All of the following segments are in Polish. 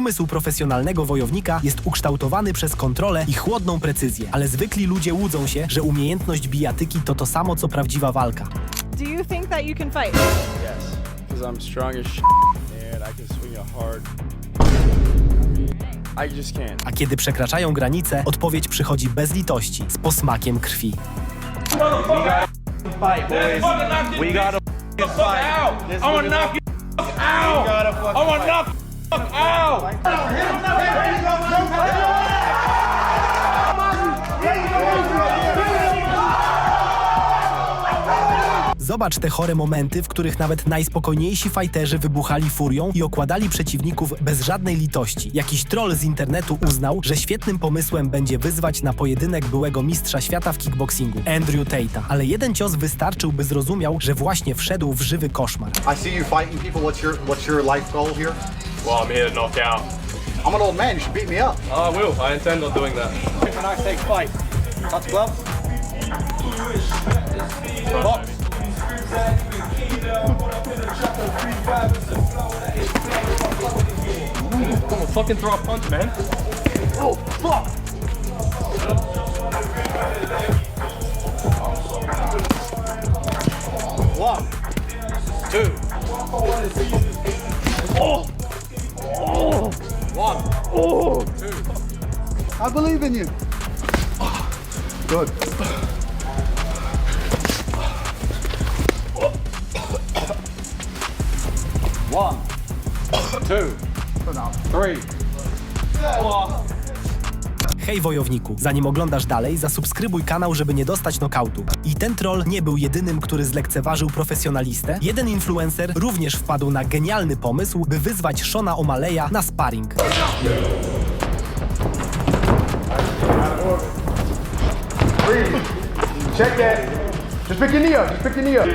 Umysł profesjonalnego wojownika jest ukształtowany przez kontrolę i chłodną precyzję, ale zwykli ludzie łudzą się, że umiejętność bijatyki to to samo co prawdziwa walka. Do you think that you can fight? Yes, because I'm strong as shit, and I can swing a hard. I just can't. A kiedy przekraczają granice, odpowiedź przychodzi bez litości, z posmakiem krwi. fight, boys. We gotta f***ing fight. This you out. gotta fucking I'm Zobacz te chore momenty, w których nawet najspokojniejsi fajterzy wybuchali furią i okładali przeciwników bez żadnej litości. Jakiś troll z internetu uznał, że świetnym pomysłem będzie wyzwać na pojedynek byłego mistrza świata w kickboxingu, Andrew Tate'a. Ale jeden cios wystarczył, by zrozumiał, że właśnie wszedł w żywy koszmar. I see you fighting people. What's your What's your life goal here? Well, I'm here to knock out. I'm an old man. You should beat me up. Oh, I will. I intend on doing that. If an take fight. Touch gloves. Box. Come on, fucking throw a punch, man. Oh, fuck! One. Two. Oh! One. two, I believe in you. Good. One. Two. Three. Hej wojowniku, zanim oglądasz dalej, zasubskrybuj kanał, żeby nie dostać nokautu. I ten troll nie był jedynym, który zlekceważył profesjonalistę. Jeden influencer również wpadł na genialny pomysł, by wyzwać Shona O'Malley'a na sparring. Check that. Just pick your knee up. Just pick your knee up.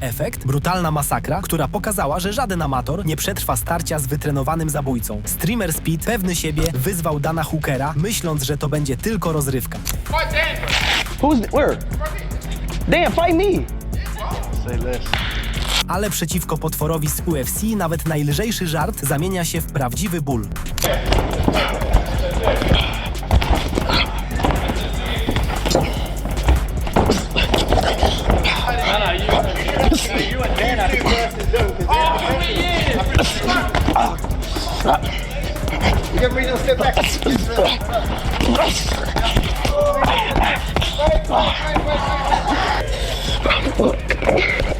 Efekt? Brutalna masakra, która pokazała, że żaden amator nie przetrwa starcia z wytrenowanym zabójcą. Streamer Speed, pewny siebie, wyzwał Dana Hookera, myśląc, że to będzie tylko rozrywka. Who's where? Damn, fight me. Say less. Ale przeciwko potworowi z UFC nawet najlżejszy żart zamienia się w prawdziwy ból.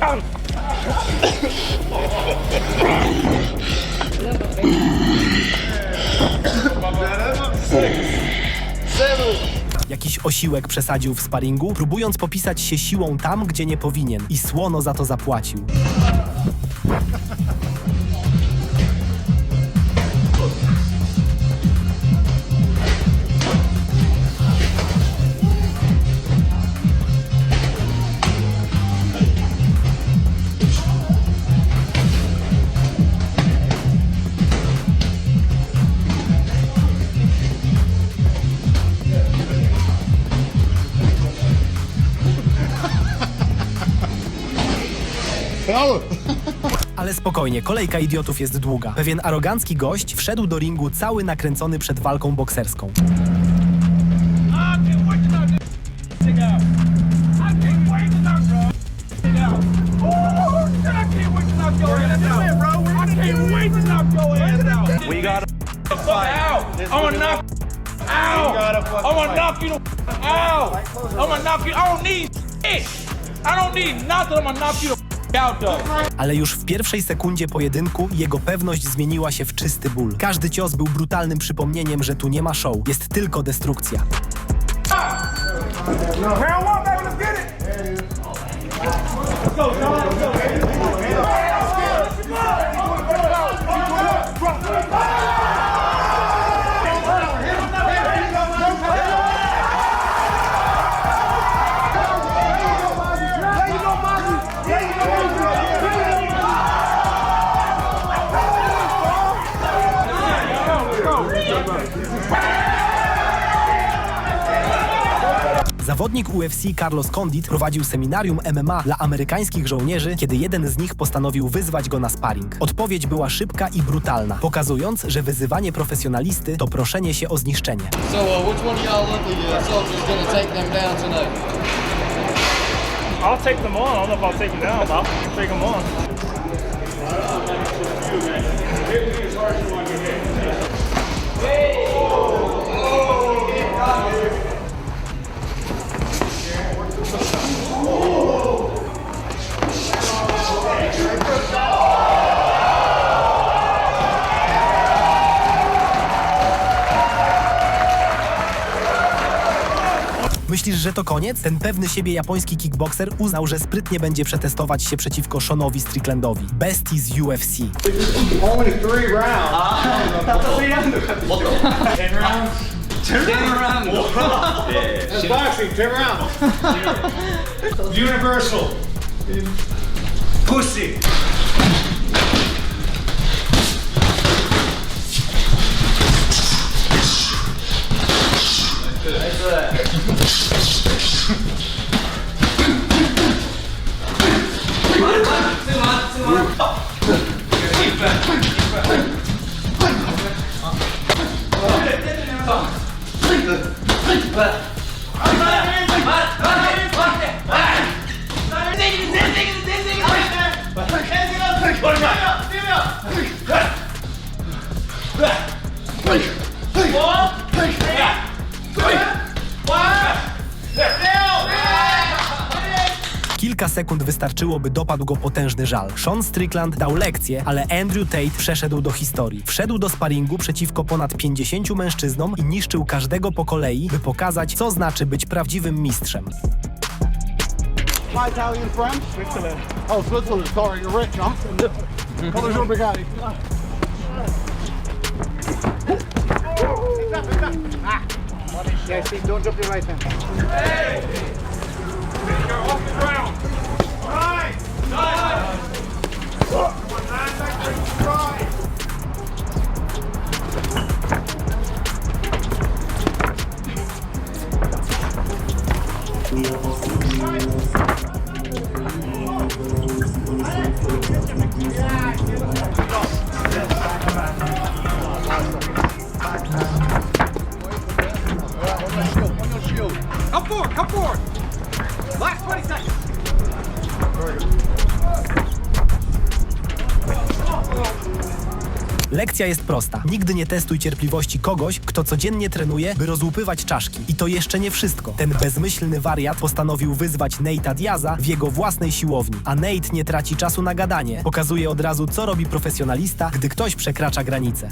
You Jakiś osiłek przesadził w sparingu, próbując popisać się siłą tam, gdzie nie powinien i słono za to zapłacił. Ale spokojnie, kolejka idiotów jest długa. Pewien arogancki gość wszedł do ringu cały nakręcony przed walką bokserską. We gotta f***ing fight. This I'm is gonna knock you out. gotta fucking I'm gonna fight. knock you the f- out. I'm gonna knock you. I don't need shit. I don't need nothing. I'm gonna knock you the. Ale już w pierwszej sekundzie pojedynku jego pewność zmieniła się w czysty ból. Każdy cios był brutalnym przypomnieniem, że tu nie ma show, jest tylko destrukcja. Round one, baby. Let's get it. Zawodnik UFC Carlos Condit prowadził seminarium MMA dla amerykańskich żołnierzy, kiedy jeden z nich postanowił wyzwać go na sparring. Odpowiedź była szybka i brutalna, pokazując, że wyzywanie profesjonalisty to proszenie się o zniszczenie. So, uh, which one of y'all look uh, soldiers gonna take them down tonight? I'll take them on. I don't know if I'll take them down, but I'll take them on. Myślisz, że to koniec? Ten pewny siebie japoński kickboxer uznał, że sprytnie będzie przetestować się przeciwko Seanowi Stricklandowi, bestii z UFC. Only three rounds. That's boxing, ten rounds. Universal. Pussy. Kilka sekund wystarczyło, by dopadł go potężny żal. Sean Strickland dał lekcję, ale Andrew Tate przeszedł do historii. Wszedł do sparingu przeciwko ponad 50 mężczyznom i niszczył każdego po kolei, by pokazać, co znaczy być prawdziwym mistrzem. My Italian friend? Switzerland. Oh, Switzerland. Sorry, you're rich, huh? Colors your Bugatti. Yeah, Steve, don't drop your right hand. Come Lekcja jest prosta. Nigdy nie testuj cierpliwości kogoś, kto codziennie trenuje, by rozłupywać czaszki. I to jeszcze nie wszystko. Ten bezmyślny wariat postanowił wyzwać Nate'a Diaza w jego własnej siłowni. A Nate nie traci czasu na gadanie. Pokazuje od razu, co robi profesjonalista, gdy ktoś przekracza granicę.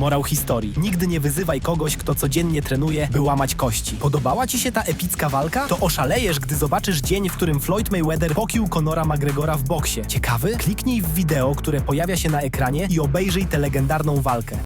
Morał historii. Nigdy nie wyzywaj kogoś, kto codziennie trenuje, by łamać kości. Podobała Ci się ta epicka walka? To oszalejesz, gdy zobaczysz dzień, w którym Floyd Mayweather pokił Conora McGregora w boksie. Ciekawy? Kliknij w wideo, które pojawia się na ekranie i obejrzyj tę legendarną walkę.